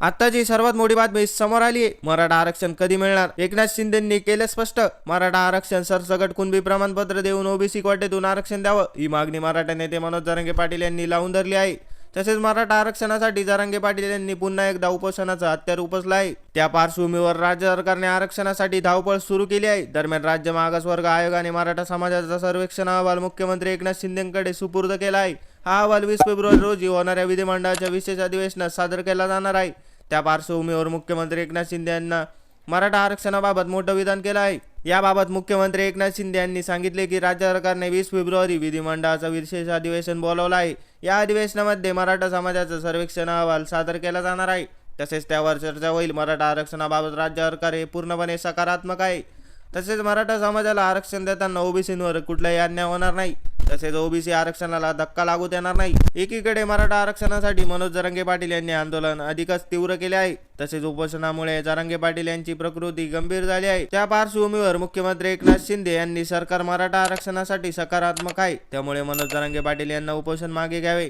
आताची सर्वात मोठी बातमी समोर आली आहे. मराठा आरक्षण कधी मिळणार? एकनाथ शिंदेंनी केले स्पष्ट. मराठा आरक्षण सरसकट कुणबी प्रमाणपत्र देऊन ओबीसी कोटेतून आरक्षण द्यावं? ही मागणी मराठा नेते मनोज जरांगे पाटील यांनी लावून धरली आहे. तसेच मराठा आरक्षणासाठी जरांगे पाटील यांनी पुन्हा एकदा उपोषणाचा हत्यार उपसला आहे. त्या पार्श्वभूमीवर राज्य सरकारने आरक्षणासाठी धावपळ सुरू केली आहे. दरम्यान राज्य मागासवर्ग आयोगाने मराठा समाजाचा सर्वेक्षण अहवाल मुख्यमंत्री एकनाथ शिंदेकडे सुपूर्द केला आहे. हा अहवाल वीस फेब्रुवारी रोजी होणाऱ्या विधिमंडळाच्या विशेष अधिवेशनात सादर केला जाणार आहे. त्या पार्श्वभूमीवर मुख्यमंत्री एकनाथ शिंदे यांना मराठा आरक्षणाबाबत मोठं विधान केलं आहे. याबाबत मुख्यमंत्री एकनाथ शिंदे यांनी सांगितले की राज्य सरकारने वीस फेब्रुवारी विधिमंडळाचं विशेष अधिवेशन बोलावलं आहे. या अधिवेशनामध्ये मराठा समाजाचा सर्वेक्षण अहवाल सादर केला जाणार आहे. तसेच त्यावर चर्चा होईल. मराठा आरक्षणाबाबत राज्य सरकार हे पूर्णपणे सकारात्मक आहे. तसेच मराठा समाजाला आरक्षण देताना ओबीसींवर कुठलाही अन्याय होणार नाही. तसेच ओबीसी आरक्षणाला धक्का लागू देणार नाही. एकीकडे मराठा आरक्षणासाठी मनोज जरांगे पाटील यांनी आंदोलन अधिकच तीव्र केले आहे. तसेच उपोषणामुळे जरांगे पाटील यांची प्रकृती गंभीर झाली आहे. त्या पार्श्वभूमीवर मुख्यमंत्री एकनाथ शिंदे यांनी सरकार मराठा आरक्षणासाठी सकारात्मक आहे. त्यामुळे मनोज जरांगे पाटील यांना उपोषण मागे घ्यावे.